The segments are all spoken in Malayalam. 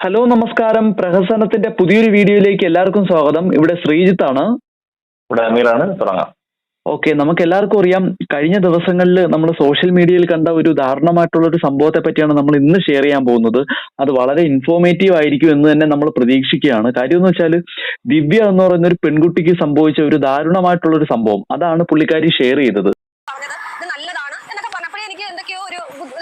ഹലോ നമസ്കാരം. പ്രഹസനത്തിന്റെ പുതിയൊരു വീഡിയോയിലേക്ക് എല്ലാവർക്കും സ്വാഗതം. ഇവിടെ ശ്രീജിത്ത് ആണ് ഇവിടെ അമീറാണ്. തുടങ്ങാം. ഓക്കെ നമുക്ക് എല്ലാവർക്കും അറിയാം. കഴിഞ്ഞ ദിവസങ്ങളിൽ നമ്മൾ സോഷ്യൽ മീഡിയയിൽ കണ്ട ഒരു ദാരുണമായിട്ടുള്ള ഒരു സംഭവത്തെ പറ്റിയാണ് നമ്മൾ ഇന്ന് ഷെയർ ചെയ്യാൻ പോകുന്നത്. അത് വളരെ ഇൻഫോർമേറ്റീവ് ആയിരിക്കും എന്ന് തന്നെ നമ്മൾ പ്രതീക്ഷിക്കുകയാണ്. കാര്യം എന്ന് വെച്ചാൽ ദിവ്യ എന്ന് പറയുന്ന ഒരു പെൺകുട്ടിക്ക് സംഭവിച്ച ഒരു ദാരുണമായിട്ടുള്ള ഒരു സംഭവം. അതാണ് പുള്ളിക്കാരി ഷെയർ ചെയ്തത്. നല്ലതാണ് എന്നൊക്കെ എനിക്ക് എന്തൊക്കെയോ ഒരു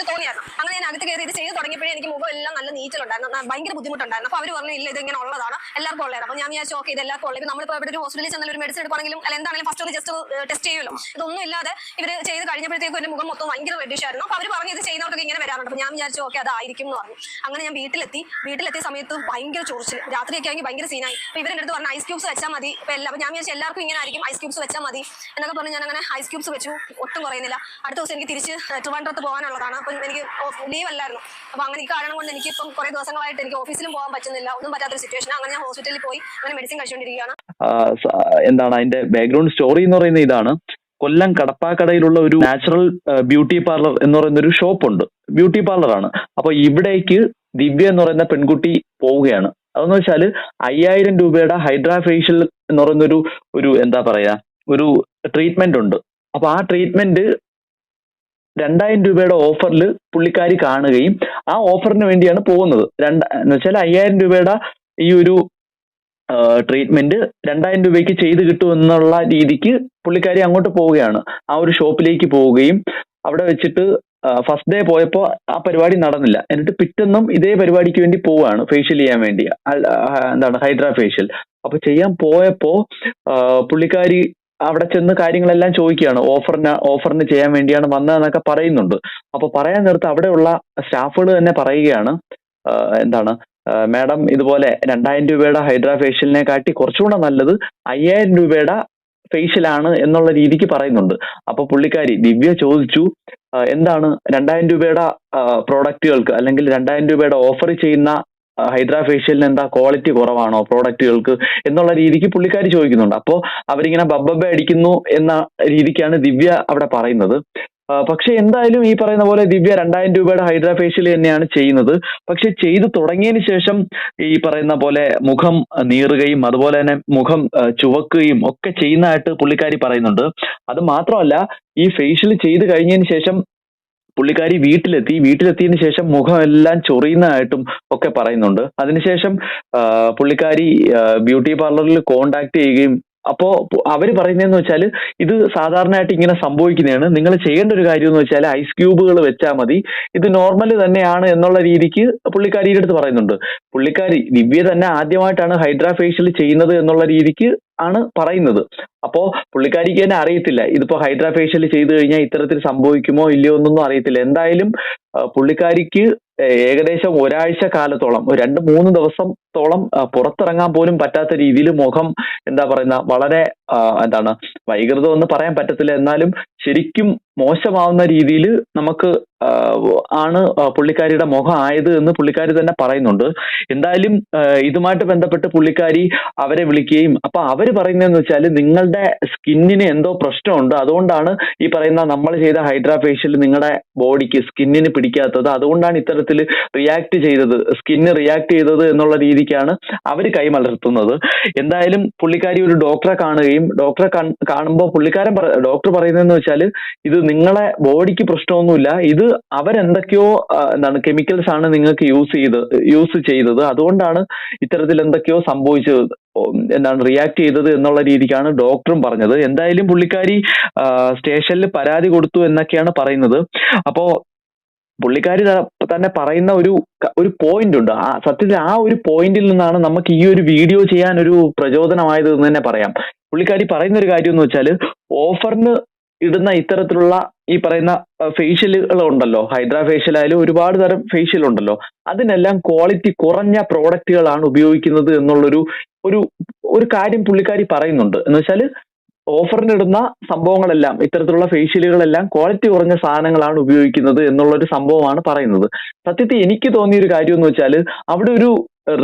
തോന്നിയായിരുന്നു. അങ്ങനെ ഞാൻ അകത്ത് കയറി ഇത് ചെയ്ത് തുടങ്ങിയപ്പോഴേ എനിക്ക് മുഖം എല്ലാം നല്ല നീച്ചലുണ്ടായിരുന്നു ഭയങ്കര ബുദ്ധിമുട്ടുണ്ടായിരുന്നു. അപ്പൊ അവർ പറഞ്ഞു ഇല്ല ഇത് ഇങ്ങനെ ഉള്ളതാണ്. എല്ലാവർക്കും ഉള്ളതാണ്. അപ്പൊ ഞാൻ വിചാരിച്ചു ഓക്കെ ഇത് എല്ലാവർക്കും ഉള്ളത് നമ്മളിപ്പോ ഇവിടെ ഒരു ഹോസ്പിറ്റലിൽ ചെന്നാൽ ഒരു മെഡിസിൻ എടുക്കുകയാണെങ്കിലും അല്ല എന്താണെങ്കിലും ഫസ്റ്റ് ഒന്ന് ജസ്റ്റ് ടെസ്റ്റ് ചെയ്യുമല്ലോ. ഇതൊന്നും ഇല്ലാതെ ഇവർ ചെയ്ത് കഴിഞ്ഞപ്പോഴത്തേക്കും എന്റെ മുഖം മൊത്തം ഭയങ്കര റെഡിഷ് ആയിരുന്നു. അപ്പൊ അവർ പറഞ്ഞു ഇത് ചെയ്യുന്നവർക്ക് ഇങ്ങനെ വരാറുണ്ട്. അപ്പൊ ഞാൻ വിചാരിച്ചു ഓക്കെ അതായിരിക്കും എന്ന് പറഞ്ഞു. അങ്ങനെ ഞാൻ വീട്ടിലെത്തി. വീട്ടിലെത്തിയ സമയത്ത് ഭയങ്കര ചൊറിച്ചിൽ രാത്രിയൊക്കെ ആണെങ്കിൽ ഭയങ്കര സീനായി അപ്പൊ ഇവരുടെ അടുത്ത് പറഞ്ഞു ഐസ് ക്യൂബ്സ് വെച്ചാൽ മതി. ഇപ്പൊ എല്ലാം ഞാൻ വിചാരിച്ചു എല്ലാവർക്കും ഇങ്ങനെ ആയിരിക്കും. ഐസ് ക്യൂബ്സ് വെച്ചാൽ മതി. എന്നൊക്കെ പറഞ്ഞ് ഞാൻ അങ്ങനെ ഐസ് ക്യൂബ്സ് വെച്ചു. ഒട്ടും കുറയുന്നില്ല. അടുത്ത ദിവസം എനിക്ക് തിരിച്ച് ട്രിവാൻഡ്രത്ത് പോകാനുള്ളതാണ്. അപ്പം എനിക്ക് ലീവ് അല്ലായിരുന്നു. അപ്പം അങ്ങനെ ഈ കാരണം കൊണ്ട് എനിക്ക് ഇപ്പം കുറെ ദിവസങ്ങളായിട്ട് എനിക്ക് ഓഫീസിലും പോകാൻ പറ്റുന്നില്ല. ഒന്നും പറ്റാത്തൊരു സിറ്റുവേഷൻ അങ്ങനെ ഞാൻ ഹോസ്പിറ്റലിൽ പോയി. അങ്ങനെ മെഡിസിൻ കഴിച്ചുകൊണ്ടിരിക്കുകയാണ് എന്താണ് അതിന്റെ ബാക്ക്ഗ്രൗണ്ട് സ്റ്റോറി എന്ന് പറയുന്നത് ഇതാണ്. കൊല്ലം കടപ്പാക്കടയിലുള്ള ഒരു നാച്ചുറൽ ബ്യൂട്ടി പാർലർ എന്ന് പറയുന്ന ഒരു ഷോപ്പ് ഉണ്ട്. ബ്യൂട്ടി പാർലറാണ് അപ്പൊ ഇവിടേക്ക് ദിവ്യ എന്ന് പറയുന്ന പെൺകുട്ടി പോവുകയാണ്. അതെന്ന് വെച്ചാൽ അയ്യായിരം രൂപയുടെ ഹൈഡ്രാ ഫേഷ്യൽ എന്ന് പറയുന്ന ഒരു ഒരു എന്താ പറയാ ഒരു ട്രീറ്റ്മെന്റ് ഉണ്ട്. അപ്പൊ ആ ട്രീറ്റ്മെന്റ് രണ്ടായിരം രൂപയുടെ ഓഫറിൽ പുള്ളിക്കാരി കാണുകയും ആ ഓഫറിന് വേണ്ടിയാണ് പോകുന്നത്. രണ്ട് എന്ന് വെച്ചാൽ അയ്യായിരം രൂപയുടെ ഈ ഒരു ട്രീറ്റ്മെന്റ് രണ്ടായിരം രൂപയ്ക്ക് ചെയ്ത് കിട്ടും എന്നുള്ള രീതിക്ക് പുള്ളിക്കാരി അങ്ങോട്ട് പോവുകയാണ്. ആ ഒരു ഷോപ്പിലേക്ക് പോവുകയും അവിടെ വെച്ചിട്ട് ഫസ്റ്റ് ഡേ പോയപ്പോൾ ആ പരിപാടി നടന്നില്ല. എന്നിട്ട് പിറ്റെന്നും ഇതേ പരിപാടിക്ക് വേണ്ടി പോവുകയാണ് ഫേഷ്യൽ ചെയ്യാൻ വേണ്ടി. എന്താണ് ഹൈഡ്രാ ഫേഷ്യൽ അപ്പൊ ചെയ്യാൻ പോയപ്പോ പുള്ളിക്കാരി അവിടെ ചെന്ന് കാര്യങ്ങളെല്ലാം ചോദിക്കുകയാണ്. ഓഫറിന് ഓഫറിന് ചെയ്യാൻ വേണ്ടിയാണ് വന്നതെന്നൊക്കെ പറയുന്നുണ്ട്. അപ്പൊ പറയാൻ നേരത്ത് അവിടെയുള്ള സ്റ്റാഫുകൾ തന്നെ പറയുകയാണ് എന്താണ് മാഡം ഇതുപോലെ രണ്ടായിരം രൂപയുടെ ഹൈഡ്രാ ഫേഷ്യലിനെ കാട്ടി കുറച്ചുകൂടെ നല്ലത് അയ്യായിരം രൂപയുടെ ഫേഷ്യലാണ് എന്നുള്ള രീതിക്ക് പറയുന്നുണ്ട്. അപ്പൊ പുള്ളിക്കാരി ദിവ്യ ചോദിച്ചു എന്താണ് രണ്ടായിരം രൂപയുടെ പ്രോഡക്റ്റുകൾക്ക് അല്ലെങ്കിൽ രണ്ടായിരം രൂപയുടെ ഓഫർ ചെയ്യുന്ന ഹൈഡ്രാ ഫേഷ്യലിന് എന്താ ക്വാളിറ്റി കുറവാണോ പ്രോഡക്റ്റുകൾക്ക് എന്നുള്ള രീതിക്ക് പുള്ളിക്കാരി ചോദിക്കുന്നുണ്ട്. അപ്പോൾ അവരിങ്ങനെ ബബ്ബബ അടിക്കുന്നു എന്ന രീതിക്കാണ് ദിവ്യ അവിടെ പറയുന്നത്. പക്ഷെ എന്തായാലും ഈ പറയുന്ന പോലെ ദിവ്യ രണ്ടായിരം രൂപയുടെ ഹൈഡ്രാ ഫേഷ്യൽ തന്നെയാണ് ചെയ്യുന്നത്. പക്ഷെ ചെയ്തു തുടങ്ങിയതിന് ശേഷം ഈ പറയുന്ന പോലെ മുഖം നീറുകയും അതുപോലെ തന്നെ മുഖം ചുവക്കുകയും ഒക്കെ ചെയ്യുന്നതായിട്ട് പുള്ളിക്കാരി പറയുന്നുണ്ട്. അത് മാത്രമല്ല ഈ ഫേഷ്യൽ ചെയ്ത് കഴിഞ്ഞതിന് ശേഷം പുള്ളിക്കാരി വീട്ടിലെത്തി. വീട്ടിലെത്തിയതിന് ശേഷം മുഖം എല്ലാം ചൊറിയുന്നതായിട്ടും ഒക്കെ പറയുന്നുണ്ട്. അതിനുശേഷം പുള്ളിക്കാരി ബ്യൂട്ടി പാർലറിൽ കോണ്ടാക്ട് ചെയ്യുകയും അപ്പോ അവർ പറയുന്നതെന്ന് വെച്ചാൽ ഇത് സാധാരണയായിട്ട് ഇങ്ങനെ സംഭവിക്കുന്നതാണ്. നിങ്ങൾ ചെയ്യേണ്ട ഒരു കാര്യം എന്ന് വെച്ചാൽ ഐസ് ക്യൂബുകൾ വെച്ചാൽ മതി. ഇത് നോർമൽ തന്നെയാണ് എന്നുള്ള രീതിക്ക് പുള്ളിക്കാരിയുടെ അടുത്ത് പറയുന്നുണ്ട്. പുള്ളിക്കാരി ദിവ്യ തന്നെ ആദ്യമായിട്ടാണ് ഹൈഡ്രാ ഫേഷ്യൽ ചെയ്യുന്നത് എന്നുള്ള രീതിക്ക് ആണ് പറയുന്നത്. അപ്പോ പുള്ളിക്കാരിക്ക് തന്നെ അറിയത്തില്ല. ഇതിപ്പോ ഹൈഡ്രാഫേഷ്യൽ ചെയ്തു കഴിഞ്ഞാൽ ഇത്തരത്തിൽ സംഭവിക്കുമോ ഇല്ലയോ എന്നൊന്നും അറിയത്തില്ല. എന്തായാലും പുള്ളിക്കാരിക്ക് ഏകദേശം ഒരാഴ്ച കാലത്തോളം രണ്ട് മൂന്ന് ദിവസത്തോളം പുറത്തിറങ്ങാൻ പോലും പറ്റാത്ത രീതിയിൽ മുഖം എന്താ പറയുന്ന വളരെ എന്താണ് വൈകൃതം എന്ന് പറയാൻ പറ്റത്തില്ല. എന്നാലും ശരിക്കും മോശമാവുന്ന രീതിയിൽ നമുക്ക് ആണ് പുള്ളിക്കാരിയുടെ മുഖം ആയത് എന്ന് പുള്ളിക്കാരി തന്നെ പറയുന്നുണ്ട്. എന്തായാലും ഇതുമായിട്ട് ബന്ധപ്പെട്ട് പുള്ളിക്കാരി അവരെ വിളിക്കുകയും അപ്പൊ അവർ പറയുന്നതെന്ന് വെച്ചാൽ നിങ്ങളുടെ സ്കിന്നിന് എന്തോ പ്രശ്നമുണ്ട്. അതുകൊണ്ടാണ് ഈ പറയുന്ന നമ്മൾ ചെയ്ത ഹൈഡ്രാ ഫേഷ്യൽ നിങ്ങളുടെ ബോഡിക്ക് സ്കിന്നിന് പിടിക്കാത്തത്. അതുകൊണ്ടാണ് ഇത്തരത്തിൽ റിയാക്ട് ചെയ്തത് സ്കിന്ന് റിയാക്ട് ചെയ്തത് എന്നുള്ള രീതിക്കാണ് അവർ കൈമലർത്തുന്നത്. എന്തായാലും പുള്ളിക്കാരി ഒരു ഡോക്ടറെ കാണുകയും ഡോക്ടറെ കാണുമ്പോൾ പുള്ളിക്കാരൻ ഡോക്ടർ പറയുന്നതെന്ന് വെച്ചാൽ ഇത് നിങ്ങളെ ബോഡിക്ക് പ്രശ്നമൊന്നുമില്ല. ഇത് അവരെന്തൊക്കെയോ എന്താണ് കെമിക്കൽസ് ആണ് നിങ്ങൾക്ക് യൂസ് ചെയ്ത് യൂസ് ചെയ്തത്. അതുകൊണ്ടാണ് ഇത്തരത്തിൽ എന്തൊക്കെയോ സംഭവിച്ചത്. എന്താണ് റിയാക്ട് ചെയ്തത് എന്നുള്ള രീതിക്കാണ് ഡോക്ടറും പറഞ്ഞത്. എന്തായാലും പുള്ളിക്കാരി സ്റ്റേഷനിൽ പരാതി കൊടുത്തു എന്നൊക്കെയാണ് പറയുന്നത്. അപ്പോ പുള്ളിക്കാരി തന്നെ പറയുന്ന ഒരു ഒരു പോയിന്റ് ഉണ്ട് ആ സത്യത്തിൽ ആ ഒരു പോയിന്റിൽ നിന്നാണ് നമുക്ക് ഈ ഒരു വീഡിയോ ചെയ്യാൻ ഒരു പ്രചോദനമായത് എന്ന് തന്നെ പറയാം. പുള്ളിക്കാരി പറയുന്ന ഒരു കാര്യം എന്ന് വെച്ചാൽ ഓഫറിന് ഇടുന്ന ഇത്തരത്തിലുള്ള ഈ പറയുന്ന ഫേഷ്യലുകൾ ഉണ്ടല്ലോ. ഹൈഡ്രാ ഫേഷ്യൽ ആയാലും ഒരുപാട് തരം ഫേഷ്യൽ ഉണ്ടല്ലോ. അതിനെല്ലാം ക്വാളിറ്റി കുറഞ്ഞ പ്രോഡക്റ്റുകളാണ് ഉപയോഗിക്കുന്നത് എന്നുള്ളൊരു ഒരു ഒരു കാര്യം പുള്ളിക്കാരി പറയുന്നുണ്ട്. എന്ന് വെച്ചാൽ ഓഫറിനിടുന്ന സംഭവങ്ങളെല്ലാം ഇത്തരത്തിലുള്ള ഫേഷ്യലുകളെല്ലാം ക്വാളിറ്റി കുറഞ്ഞ സാധനങ്ങളാണ് ഉപയോഗിക്കുന്നത് എന്നുള്ള ഒരു സംഭവമാണ് പറയുന്നത്. സത്യത്തിൽ എനിക്ക് തോന്നിയ ഒരു കാര്യം എന്ന് വെച്ചാൽ അവിടെ ഒരു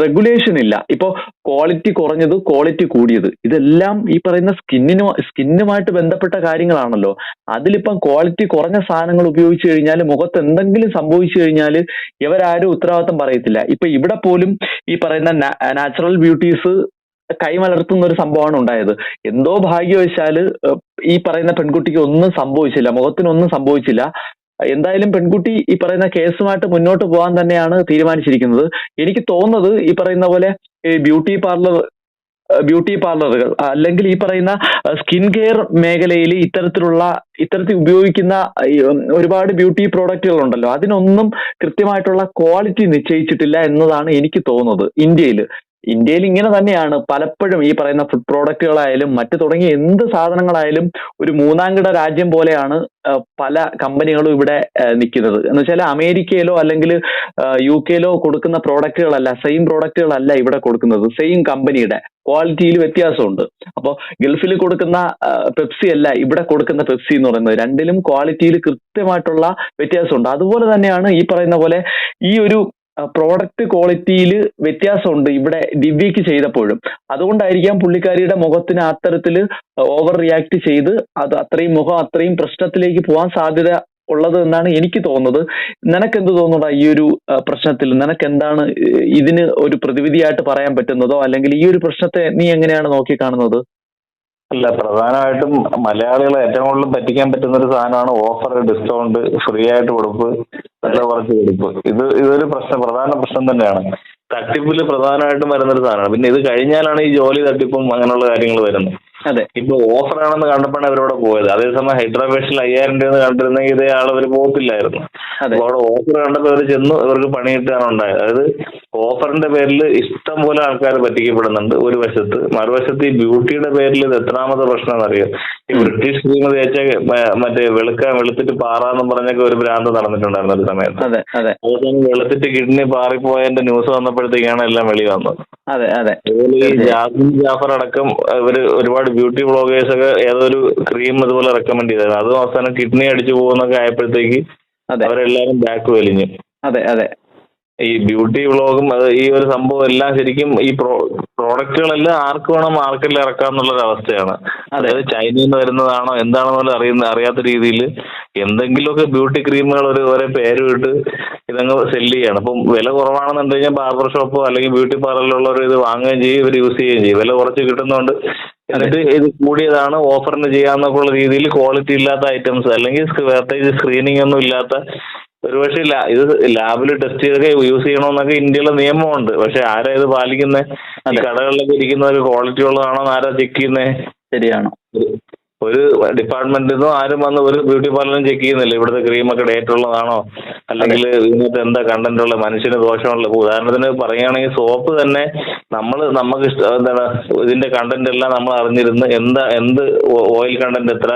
റെഗുലേഷൻ ഇല്ല. ഇപ്പോ ക്വാളിറ്റി കുറഞ്ഞത് ക്വാളിറ്റി കൂടിയത്. ഇതെല്ലാം ഈ പറയുന്ന സ്കിന്നിനു സ്കിന്നുമായിട്ട് ബന്ധപ്പെട്ട കാര്യങ്ങളാണല്ലോ. അതിലിപ്പം ക്വാളിറ്റി കുറഞ്ഞ സാധനങ്ങൾ ഉപയോഗിച്ചു കഴിഞ്ഞാൽ മുഖത്ത് എന്തെങ്കിലും സംഭവിച്ചു കഴിഞ്ഞാൽ ഇവരാരും ഉത്തരവാദിത്തം പറയത്തില്ല. ഇപ്പൊ ഇവിടെ പോലും ഈ പറയുന്ന നാച്ചുറൽ ബ്യൂട്ടീസ് കൈമലർത്തുന്ന ഒരു സംഭവമാണ് ഉണ്ടായത് എന്തോ ഭാഗ്യവശാൽ ഈ പറയുന്ന പെൺകുട്ടിക്ക് ഒന്നും സംഭവിച്ചില്ല മുഖത്തിനൊന്നും സംഭവിച്ചില്ല. എന്തായാലും പെൺകുട്ടി ഈ പറയുന്ന കേസുമായിട്ട് മുന്നോട്ട് പോകാൻ തന്നെയാണ് തീരുമാനിച്ചിരിക്കുന്നത്. എനിക്ക് തോന്നുന്നത് ഈ പറയുന്ന പോലെ ഈ ബ്യൂട്ടി പാർലർ ബ്യൂട്ടി പാർലറുകൾ അല്ലെങ്കിൽ ഈ പറയുന്ന സ്കിൻ കെയർ മേഖലയിൽ ഇത്തരത്തിലുള്ള ഇത്തരത്തിൽ ഉപയോഗിക്കുന്ന ഒരുപാട് ബ്യൂട്ടി പ്രോഡക്റ്റുകൾ ഉണ്ടല്ലോ അതിനൊന്നും കൃത്യമായിട്ടുള്ള ക്വാളിറ്റി നിശ്ചയിച്ചിട്ടില്ല എന്നതാണ് എനിക്ക് തോന്നുന്നത് ഇന്ത്യയിൽ ഇന്ത്യയിൽ ഇങ്ങനെ തന്നെയാണ്. പലപ്പോഴും ഈ പറയുന്ന ഫുഡ് പ്രോഡക്റ്റുകളായാലും മറ്റു തുടങ്ങിയ എന്ത് സാധനങ്ങളായാലും ഒരു മൂന്നാംകിട രാജ്യം പോലെയാണ് പല കമ്പനികളും ഇവിടെ നിൽക്കുന്നത്. എന്ന് വെച്ചാൽ അമേരിക്കയിലോ അല്ലെങ്കിൽ യു കെയിലോ കൊടുക്കുന്ന പ്രോഡക്റ്റുകളല്ല സെയിം പ്രോഡക്റ്റുകളല്ല ഇവിടെ കൊടുക്കുന്നത്. സെയിം കമ്പനിയുടെ ക്വാളിറ്റിയിൽ വ്യത്യാസമുണ്ട്. അപ്പോൾ ഗൾഫിൽ കൊടുക്കുന്ന പെപ്സി അല്ല ഇവിടെ കൊടുക്കുന്ന പെപ്സി എന്ന് പറയുന്നത് രണ്ടിലും ക്വാളിറ്റിയിൽ കൃത്യമായിട്ടുള്ള വ്യത്യാസമുണ്ട്. അതുപോലെ തന്നെയാണ് ഈ പറയുന്ന പോലെ ഈ ഒരു പ്രോഡക്റ്റ് ക്വാളിറ്റിയിൽ വ്യത്യാസമുണ്ട് ഇവിടെ ദിവ്യക്ക് ചെയ്തപ്പോഴും. അതുകൊണ്ടായിരിക്കാം പുള്ളിക്കാരിയുടെ മുഖത്തിന് അത്തരത്തിൽ ഓവർ റിയാക്ട് ചെയ്ത് അത് അത്രയും മുഖം അത്രയും പ്രശ്നത്തിലേക്ക് പോകാൻ സാധ്യത ഉള്ളത് എന്നാണ് എനിക്ക് തോന്നുന്നത്. നിനക്ക് എന്ത് തോന്നുന്നുടാ ഈ ഒരു പ്രശ്നത്തിൽ? നിനക്ക് എന്താണ് ഇതിന് ഒരു പ്രതിവിധിയായിട്ട് പറയാൻ പറ്റുന്നതോ? അല്ലെങ്കിൽ ഈ ഒരു പ്രശ്നത്തെ നീ എങ്ങനെയാണ് നോക്കി കാണുന്നത് അല്ല പ്രധാനമായിട്ടും മലയാളികളെ ഏറ്റവും കൂടുതൽ പറ്റിക്കാൻ പറ്റുന്ന ഒരു സാധനമാണ് ഓഫർ ഡിസ്കൗണ്ട് ഫ്രീ ആയിട്ട് കൊടുപ്പ് നല്ല കുറച്ച് കൊടുപ്പ്. ഇത് ഇതൊരു പ്രശ്നം പ്രധാന പ്രശ്നം തന്നെയാണ്. തട്ടിപ്പിൽ പ്രധാനമായിട്ടും വരുന്ന ഒരു സാധനമാണ്. പിന്നെ ഇത് കഴിഞ്ഞാലാണ് ഈ ജോലി തട്ടിപ്പും അങ്ങനെയുള്ള കാര്യങ്ങൾ വരുന്നത്. അതെ. ഇപ്പൊ ഓഫർ ആണെന്ന് കണ്ടപ്പോഴാണ് അവരവിടെ പോയത്. അതേസമയം ഹൈദരാബാദിൽ അയ്യായിരം രൂപ കണ്ടിരുന്നെങ്കിൽ ഇതേ ആൾ അവർ പോകത്തില്ലായിരുന്നു. അപ്പൊ അവിടെ ഓഫർ കണ്ടപ്പോൾ അവർ ചെന്നു ഇവർക്ക് പണി കിട്ടാണ് ഉണ്ടായത്. അതായത് ഓഫറിന്റെ പേരിൽ ഇഷ്ടം പോലെ ആൾക്കാർ പറ്റിക്കപ്പെടുന്നുണ്ട് ഒരു വശത്ത്. മറുവശത്ത് ഈ ബ്യൂട്ടിയുടെ പേരിൽ ഇത് എത്രാമത്തെ പ്രശ്നം എന്നറിയോ? ഈ ബ്രിട്ടീഷ് ക്രീം തേച്ച മറ്റേ വെളുക്കാൻ വെളുത്തിട്ട് പാറാന്ന് പറഞ്ഞൊക്കെ ഒരു ഭ്രാന്ത് നടന്നിട്ടുണ്ടായിരുന്നു ഒരു സമയത്ത്. അതുപോലെ വെളുത്തിട്ട് കിഡ്നി പാറിപ്പോയതിന്റെ ന്യൂസ് വന്നപ്പോഴത്തേക്കാണ് എല്ലാം വെളി വന്നത്. അതെ അതുപോലെ ഈ ജാസിൻ ജാഫർ അടക്കം ഇവർ ഒരുപാട് ബ്യൂട്ടി ബ്ലോഗേഴ്സ് ഒക്കെ ഏതോ ഒരു ക്രീം ഇതുപോലെ റെക്കമെൻഡ് ചെയ്തായിരുന്നു അതും അവസാനം കിഡ്നി അടിച്ചു പോകുന്നൊക്കെ ആയപ്പോഴത്തേക്ക് അതെ. അവരെല്ലാരും ബാക്ക് വലിഞ്ഞു. അതെ അതെ. ഈ ബ്യൂട്ടി വ്ളോഗും അത് ഈ ഒരു സംഭവം എല്ലാം ശരിക്കും ഈ പ്രോ പ്രോഡക്റ്റുകളെല്ലാം ആർക്ക് വേണം മാർക്കറ്റിൽ ഇറക്കാം എന്നുള്ളൊരു അവസ്ഥയാണ്. അതെ. അതായത് ചൈനയിൽ നിന്ന് വരുന്നതാണോ എന്താണെന്ന് പോലും അറിയുന്ന അറിയാത്ത രീതിയിൽ എന്തെങ്കിലുമൊക്കെ ബ്യൂട്ടി ക്രീമുകൾ ഒരു ഒരേ പേര് ഇട്ട് ഇതങ്ങ് സെല്ല് ചെയ്യണം. അപ്പം വില കുറവാണെന്നുണ്ടെങ്കിൽ ബാർബർ ഷോപ്പോ അല്ലെങ്കിൽ ബ്യൂട്ടി പാർലറിലുള്ളവർ ഇത് വാങ്ങുകയും ചെയ്യും ഇവർ യൂസ് ചെയ്യുകയും ചെയ്യും. വില കുറച്ച് കിട്ടുന്നതുകൊണ്ട് എന്നിട്ട് ഇത് കൂടിയതാണ് ഓഫറിന് ചെയ്യാന്നൊക്കെയുള്ള രീതിയിൽ ക്വാളിറ്റി ഇല്ലാത്ത ഐറ്റംസ് അല്ലെങ്കിൽ പ്രത്യേകിച്ച് സ്ക്രീനിങ് ഒന്നും ഇല്ലാത്ത ഒരുപക്ഷെ ഇത് ലാബിൽ ടെസ്റ്റ് ചെയ്തൊക്കെ യൂസ് ചെയ്യണമെന്നൊക്കെ ഇന്ത്യയിലെ നിയമമുണ്ട്. പക്ഷെ ആരാ ഇത് പാലിക്കുന്നത്. കടകളിലൊക്കെ ഇരിക്കുന്നതൊക്കെ ക്വാളിറ്റി ഉള്ളതാണോ? എന്ന് ആരാ ചെക്ക് ചെയ്യുന്നത് ശരിയാണ്. ഒരു ഡിപ്പാർട്ട്മെന്റിൽ നിന്നും ആരും വന്ന് ഒരു ബ്യൂട്ടി പാർലറും ചെക്ക് ചെയ്യുന്നില്ല. ഇവിടുത്തെ ക്രീമൊക്കെ ഡേറ്റ് ഉള്ളതാണോ? അല്ലെങ്കിൽ ഇതിനകത്ത് എന്താ കണ്ടന്റ് ഉള്ള മനുഷ്യന് ദോഷമുള്ള ഉദാഹരണത്തിന് പറയുകയാണെങ്കിൽ സോപ്പ് തന്നെ നമ്മൾ നമുക്ക് എന്താണ് ഇതിന്റെ കണ്ടന്റ് എല്ലാം നമ്മൾ അറിഞ്ഞിരുന്ന് എന്താ എന്ത് ഓയിൽ കണ്ടന്റ് എത്ര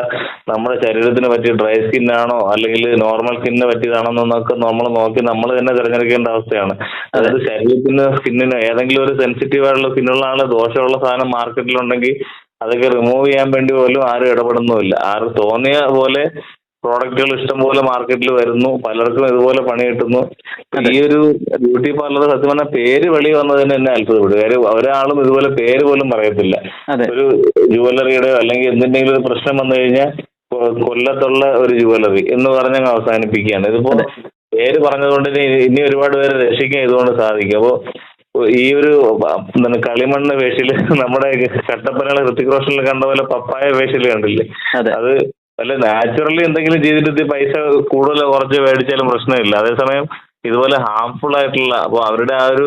നമ്മുടെ ശരീരത്തിന് പറ്റിയ ഡ്രൈ സ്കിൻ ആണോ അല്ലെങ്കിൽ നോർമൽ സ്കിന്നിന് പറ്റിയതാണോ എന്നൊക്കെ നമ്മൾ നോക്കി നമ്മൾ തന്നെ തിരഞ്ഞെടുക്കേണ്ട അവസ്ഥയാണ്. അതായത് ശരീരത്തിന് സ്കിന്നിന് ഏതെങ്കിലും ഒരു സെൻസിറ്റീവ് ആയിട്ടുള്ള സ്കിന്നുള്ള ആൾ ദോഷമുള്ള സാധനം മാർക്കറ്റിലുണ്ടെങ്കിൽ അതൊക്കെ റിമൂവ് ചെയ്യാൻ വേണ്ടി പോലും ആരും ഇടപെടുന്നുമില്ല. ആരും തോന്നിയ പോലെ പ്രോഡക്റ്റുകൾ ഇഷ്ടം പോലെ മാർക്കറ്റിൽ വരുന്നു. പലർക്കും ഇതുപോലെ പണി കിട്ടുന്നു. ഈ ഒരു ബ്യൂട്ടി പാർലർ സത്യം പറഞ്ഞാൽ പേര് വെളി വന്നതിന് എന്നെ അത്ഭുതപ്പെടും. കാര്യം ഒരാളും ഇതുപോലെ പേര് പോലും പറയത്തില്ല. ഒരു ജുവല്ലറിയുടെ അല്ലെങ്കിൽ എന്തിന്റെങ്കിലും ഒരു പ്രശ്നം വന്നു കഴിഞ്ഞാൽ കൊല്ലത്തുള്ള ഒരു ജുവല്ലറി എന്ന് പറഞ്ഞങ്ങ് അവസാനിപ്പിക്കുകയാണ്. ഇതിപ്പോ പേര് പറഞ്ഞതുകൊണ്ട് ഇനി ഇനി ഒരുപാട് പേരെ രക്ഷിക്കാൻ ഇതുകൊണ്ട് സാധിക്കും. അപ്പോ ഈ ഒരു എന്താണ് കളിമണ്ണ് വേഷയിൽ നമ്മുടെ കട്ടപ്പനകളെ ഋത്തിക് റോഷനിൽ കണ്ട പോലെ പപ്പായ വേഷിൽ കണ്ടില്ലേ? അതെ. അല്ല നാച്ചുറലി എന്തെങ്കിലും ചെയ്തിട്ട് പൈസ കൂടുതൽ കുറച്ച് മേടിച്ചാലും പ്രശ്നമില്ല. അതേസമയം ഇതുപോലെ ഹാംഫുൾ ആയിട്ടുള്ള അപ്പോൾ അവരുടെ ആ ഒരു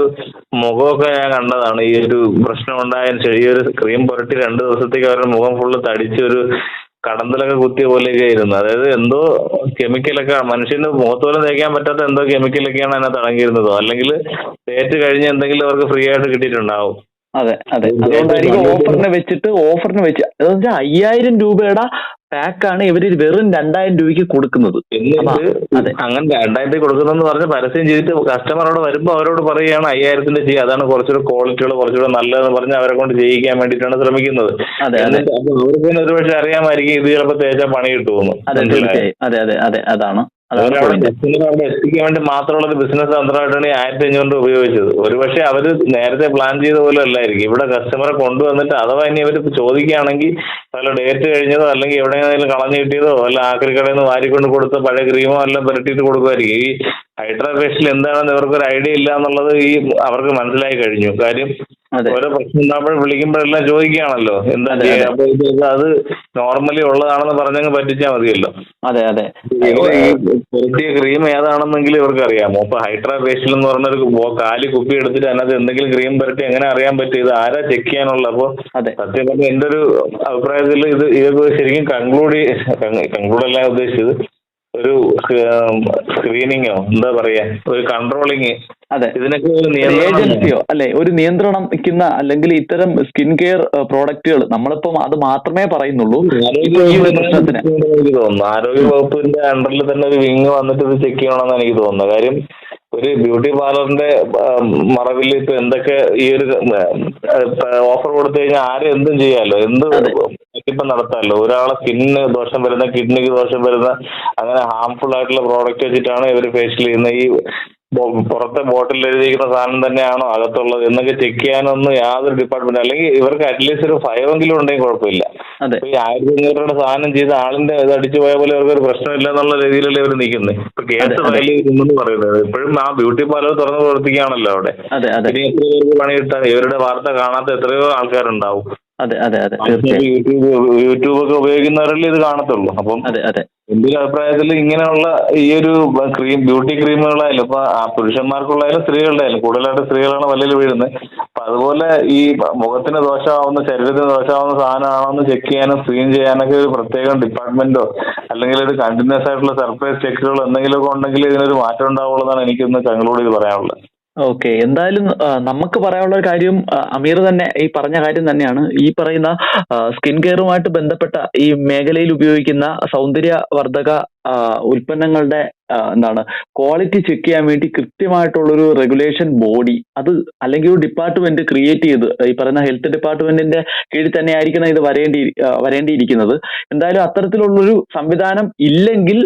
മുഖമൊക്കെ ഞാൻ കണ്ടതാണ്. ഈ ഒരു പ്രശ്നം ഉണ്ടായ ശേഷം ഈ ഒരു ക്രീം പുരട്ടി രണ്ട് ദിവസത്തേക്ക് അവരുടെ മുഖം ഫുള്ള് തടിച്ച് ഒരു കടന്തലൊക്കെ കുത്തിയ പോലെയൊക്കെ ആയിരുന്നു. അതായത് എന്തോ കെമിക്കലൊക്കെ മനുഷ്യന് മുഖത്ത് പോലും തേക്കാൻ പറ്റാത്ത എന്തോ കെമിക്കലൊക്കെയാണ് അതിനകത്ത് അടങ്ങിയിരുന്നതോ. അല്ലെങ്കിൽ തേച്ച് കഴിഞ്ഞ് എന്തെങ്കിലും അവർക്ക് ഫ്രീ ആയിട്ട് കിട്ടിയിട്ടുണ്ടാവും. അതെ അതെ. അതുകൊണ്ടായിരിക്കും ഓഫറിന് വെച്ചിട്ട് ഓഫറിന് വെച്ച് അതെന്ന് അയ്യായിരം രൂപയുടെ പാക്കാണ് ഇവർ വെറും രണ്ടായിരം രൂപയ്ക്ക് കൊടുക്കുന്നത്. അങ്ങനെ രണ്ടായിരത്തി കൊടുക്കുന്നെന്ന് പറഞ്ഞ് പരസ്യം ചെയ്തിട്ട് കസ്റ്റമറോട് വരുമ്പോൾ അവരോട് പറയുകയാണ് അയ്യായിരത്തിന്റെ ചെയ്യുക അതാണ് കുറച്ചുകൂടെ ക്വാളിറ്റിയുള്ള കുറച്ചുകൂടെ നല്ലതെന്ന് പറഞ്ഞ് അവരെ കൊണ്ട് ചെയ്യിക്കാൻ വേണ്ടിയിട്ടാണ് ശ്രമിക്കുന്നത്. അവർക്ക് തന്നെ ഒരുപക്ഷെ അറിയാമായിരിക്കും ഇത് ചിലപ്പോൾ തേച്ചാൽ പണി കിട്ടുമെന്ന്. അതെ അതെ അതെ അതെ അതാണ്. എത്തിക്കാൻ വേണ്ടി മാത്രമുള്ള ഒരു ബിസിനസ് തന്ത്രമായിട്ടാണ് ഈ ആയിരത്തി അഞ്ഞൂറ് രൂപ ഉപയോഗിച്ചത്. ഒരുപക്ഷെ അവർ നേരത്തെ പ്ലാൻ ചെയ്ത പോലെ അല്ലായിരിക്കും. ഇവിടെ കസ്റ്റമറെ കൊണ്ടുവന്നിട്ട് അഥവാ ഇനി അവർ ചോദിക്കുകയാണെങ്കിൽ പല ഡേറ്റ് കഴിഞ്ഞതോ അല്ലെങ്കിൽ എവിടെയെങ്കിലും കളഞ്ഞു കിട്ടിയതോ അല്ല ആക്രി കടയിൽ നിന്ന് വാരിക്കൊണ്ട് കൊടുത്ത പഴയ ക്രീമോ എല്ലാം പുരട്ടിയിട്ട് കൊടുക്കുമായിരിക്കും. ഈ ഹൈഡ്രാ ഫേഷ്യൽ എന്താണെന്ന് ഇവർക്ക് ഒരു ഐഡിയ ഇല്ല എന്നുള്ളത് ഈ അവർക്ക് മനസ്സിലായി കഴിഞ്ഞു. കാര്യം ഓരോ പ്രശ്നം ഉണ്ടാകുമ്പോൾ വിളിക്കുമ്പോഴെല്ലാം ചോദിക്കുകയാണല്ലോ. എന്താ അപ്പൊ അത് നോർമലി ഉള്ളതാണെന്ന് പറഞ്ഞങ്ങ് പറ്റിച്ചാൽ മതിയല്ലോ. അതെ അതെ. പുരട്ടിയ ക്രീം ഏതാണെന്നെങ്കിലും ഇവർക്ക് അറിയാമോ ഇപ്പൊ ഹൈഡ്രാ ഫേഷ്യൽ എന്ന് പറഞ്ഞൊരു ഒരു കാലി കുപ്പി എടുത്തിട്ട് അതിനകത്ത് എന്തെങ്കിലും ക്രീം പുരട്ടി എങ്ങനെ അറിയാൻ പറ്റും? ഇത് ആരാ ചെക്ക് ചെയ്യാനുള്ള അപ്പൊ സത്യം പറഞ്ഞ എന്റെ ഒരു അഭിപ്രായത്തിൽ ഇത് ഇതൊക്കെ ശരിക്കും കൺക്ലൂഡ് കൺക്ലൂഡ് അല്ല ഉദ്ദേശിച്ചത്. ഒരു സ്ക്രീനിങ്ങോ എന്താ പറയാ ഒരു കൺട്രോളിങ് അതെ. ഇതിനൊക്കെ ഏജൻസിയോ അല്ലെ ഒരു നിയന്ത്രണം വയ്ക്കുന്ന അല്ലെങ്കിൽ ഇത്തരം സ്കിൻ കെയർ പ്രോഡക്റ്റുകൾ നമ്മളിപ്പം അത് മാത്രമേ പറയുന്നുള്ളൂ. എനിക്ക് തോന്നുന്നു. ആരോഗ്യ വകുപ്പിന്റെ അണ്ടറിൽ തന്നെ ഒരു വിങ് വന്നിട്ട് ഇത് ചെക്ക് ചെയ്യണമെന്ന് എനിക്ക് തോന്നുന്നു. കാര്യം ഒരു ബ്യൂട്ടി പാർലറിന്റെ മറവിൽ ഇപ്പൊ എന്തൊക്കെ ഈ ഒരു ഓഫർ കൊടുത്തു കഴിഞ്ഞാൽ ആരും എന്തും ചെയ്യാമല്ലോ എന്ത്. ഇപ്പം നടത്താമല്ലോ ഒരാളെ സ്കിന്നിന് ദോഷം വരുന്ന കിഡ്നിക്ക് ദോഷം വരുന്ന അങ്ങനെ ഹാംഫുൾ ആയിട്ടുള്ള പ്രോഡക്റ്റ് വെച്ചിട്ടാണ് ഇവർ ഫേസ് ചെയ്യുന്നത് ഈ പുറത്തെ ബോട്ടിൽ എഴുതിയിരിക്കുന്ന സാധനം തന്നെയാണോ അകത്തുള്ളത് എന്നൊക്കെ ചെക്ക് ചെയ്യാനൊന്നും യാതൊരു ഡിപ്പാർട്ട്മെന്റ് അല്ലെങ്കിൽ ഇവർക്ക് അറ്റ്ലീസ്റ്റ് ഒരു ഫയറെങ്കിലും ഉണ്ടെങ്കിൽ കുഴപ്പമില്ല. ഈ ആയിരത്തി അഞ്ഞൂറ് രൂപയുടെ സാധനം ചെയ്ത് ആളിന്റെ ഇത് അടിച്ചു പോയ പോലെ ഇവർക്ക് ഒരു പ്രശ്നമില്ല എന്നുള്ള രീതിയിലല്ലേ ഇവർ നിൽക്കുന്നത് ഇപ്പൊ കേസ്. ഫയൽ പറയുന്നത്. ഇപ്പോഴും ആ ബ്യൂട്ടി പാർലർ തുറന്ന് പ്രവർത്തിക്കുകയാണല്ലോ അവിടെ. ഇനി എത്ര പേർക്ക് പണി കിട്ടാൻ ഇവരുടെ വാർത്ത കാണാത്ത എത്രയോ ആൾക്കാരുണ്ടാവും. അതെ അതെ അതെ. യൂട്യൂബ് യൂട്യൂബ് ഒക്കെ ഉപയോഗിക്കുന്നവരല്ലേ ഇത് കാണത്തുള്ളൂ? അപ്പം അതെ അതെ. എന്റെ ഒരു അഭിപ്രായത്തിൽ ഇങ്ങനെയുള്ള ഈ ഒരു ക്രീം ബ്യൂട്ടി ക്രീമുകളായാലും ഇപ്പൊ ആ പുരുഷന്മാർക്കുള്ളായാലും സ്ത്രീകളുടെ ആയാലും കൂടുതലായിട്ട് സ്ത്രീകളാണ് വല്ലതിൽ വീഴുന്നത്. അപ്പൊ അതുപോലെ ഈ മുഖത്തിന് ദോഷമാവുന്ന ശരീരത്തിന് ദോഷമാവുന്ന സാധനമാണോ എന്ന് ചെക്ക് ചെയ്യാനും സ്ക്രീൻ ചെയ്യാനൊക്കെ ഒരു പ്രത്യേകം ഡിപ്പാർട്ട്മെന്റോ അല്ലെങ്കിൽ ഒരു കണ്ടിന്യൂസ് ആയിട്ടുള്ള സർപ്രൈസ് ചെക്കുകളോ എന്തെങ്കിലുമൊക്കെ ഉണ്ടെങ്കിൽ ഇതിനൊരു മാറ്റം ഉണ്ടാവുള്ളൂ എന്നാണ് എനിക്കൊന്ന് കൺക്ലൂഡ് ചെയ്ത് പറയാനുള്ളത്. ഓക്കെ എന്തായാലും നമുക്ക് പറയാനുള്ള ഒരു കാര്യം അമീർ തന്നെ ഈ പറഞ്ഞ കാര്യം തന്നെയാണ്. ഈ പറയുന്ന സ്കിൻ കെയറുമായിട്ട് ബന്ധപ്പെട്ട ഈ മേഖലയിൽ ഉപയോഗിക്കുന്ന സൗന്ദര്യവർദ്ധക വർദ്ധക ഉൽപ്പന്നങ്ങളുടെ എന്താണ് ക്വാളിറ്റി ചെക്ക് ചെയ്യാൻ വേണ്ടി കൃത്യമായിട്ടുള്ളൊരു റെഗുലേഷൻ ബോഡി അത് അല്ലെങ്കിൽ ഒരു ഡിപ്പാർട്ട്മെന്റ് ക്രിയേറ്റ് ചെയ്ത് ഈ പറയുന്ന ഹെൽത്ത് ഡിപ്പാർട്ട്മെന്റിന്റെ കീഴിൽ തന്നെ ആയിരിക്കണം ഇത് വരേണ്ടി വരേണ്ടിയിരിക്കുന്നത്. എന്തായാലും അത്തരത്തിലുള്ളൊരു സംവിധാനം ഇല്ലെങ്കിൽ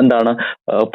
എന്താണ്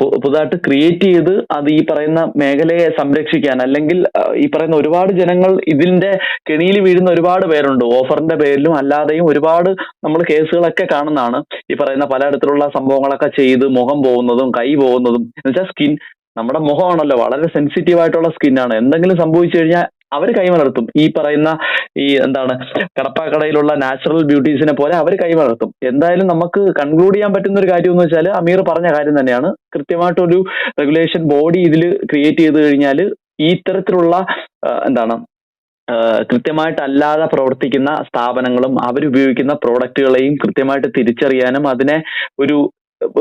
പുതുതായിട്ട് ക്രിയേറ്റ് ചെയ്ത് അത് ഈ പറയുന്ന മേഖലയെ സംരക്ഷിക്കാൻ അല്ലെങ്കിൽ ഈ പറയുന്ന ഒരുപാട് ജനങ്ങൾ ഇതിന്റെ കെണിയിൽ വീഴുന്ന ഒരുപാട് പേരുണ്ട്. ഓഫറിന്റെ പേരിലും അല്ലാതെയും ഒരുപാട് നമ്മൾ കേസുകളൊക്കെ കാണുന്നതാണ്. ഈ പറയുന്ന പലതരത്തിലുള്ള സംഭവങ്ങളൊക്കെ ചെയ്ത് മുഖം പോകുന്നതും കൈ പോകുന്നതും. എന്നുവെച്ചാൽ സ്കിൻ നമ്മുടെ മുഖമാണല്ലോ. വളരെ സെൻസിറ്റീവ് ആയിട്ടുള്ള സ്കിന്നാണ് എന്തെങ്കിലും സംഭവിച്ചു കഴിഞ്ഞാൽ അവർ കൈമലർത്തും ഈ പറയുന്ന ഈ എന്താണ് കടപ്പാക്കടയിലുള്ള നാച്ചുറൽ ബ്യൂട്ടീസിനെ പോലെ അവർ കൈമലർത്തും എന്തായാലും നമുക്ക് കൺക്ലൂഡ് ചെയ്യാൻ പറ്റുന്ന ഒരു കാര്യം എന്ന് വെച്ചാൽ അമീർ പറഞ്ഞ കാര്യം തന്നെയാണ്. കൃത്യമായിട്ടൊരു റെഗുലേഷൻ ബോഡി ഇതിൽ ക്രിയേറ്റ് ചെയ്ത് കഴിഞ്ഞാൽ ഈ ഇത്തരത്തിലുള്ള എന്താണ് കൃത്യമായിട്ടല്ലാതെ പ്രവർത്തിക്കുന്ന സ്ഥാപനങ്ങളും അവരുപയോഗിക്കുന്ന പ്രോഡക്റ്റുകളെയും കൃത്യമായിട്ട് തിരിച്ചറിയാനും അതിനെ ഒരു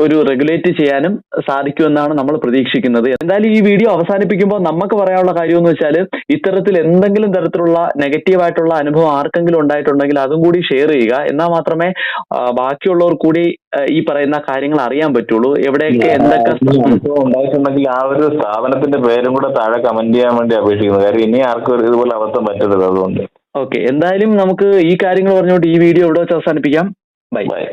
ഒരു റെഗുലേറ്റ് ചെയ്യാനും സാധിക്കുമെന്നാണ് നമ്മൾ പ്രതീക്ഷിക്കുന്നത്. എന്തായാലും ഈ വീഡിയോ അവസാനിപ്പിക്കുമ്പോൾ നമുക്ക് പറയാനുള്ള കാര്യം എന്ന് വെച്ചാൽ ഇത്തരത്തിൽ എന്തെങ്കിലും തരത്തിലുള്ള നെഗറ്റീവ് ആയിട്ടുള്ള അനുഭവം ആർക്കെങ്കിലും ഉണ്ടായിട്ടുണ്ടെങ്കിൽ അതും കൂടി ഷെയർ ചെയ്യുക. എന്നാൽ മാത്രമേ ബാക്കിയുള്ളവർ കൂടി ഈ പറയുന്ന കാര്യങ്ങൾ അറിയാൻ പറ്റുള്ളൂ. എവിടെയൊക്കെ എന്തൊക്കെ ഉണ്ടായിട്ടുണ്ടെങ്കിൽ ആ ഒരു സ്ഥാപനത്തിന്റെ പേരും കൂടെ താഴെ കമന്റ് ചെയ്യാൻ വേണ്ടി അപേക്ഷിക്കുന്നു. കാര്യം ഇനി ആർക്കും ഇതുപോലെ അബദ്ധം പറ്റരുത് അതുകൊണ്ട്. ഓക്കെ എന്തായാലും നമുക്ക് ഈ കാര്യങ്ങൾ പറഞ്ഞുകൊണ്ട് ഈ വീഡിയോ ഇവിടെ വെച്ച് അവസാനിപ്പിക്കാം. Bye bye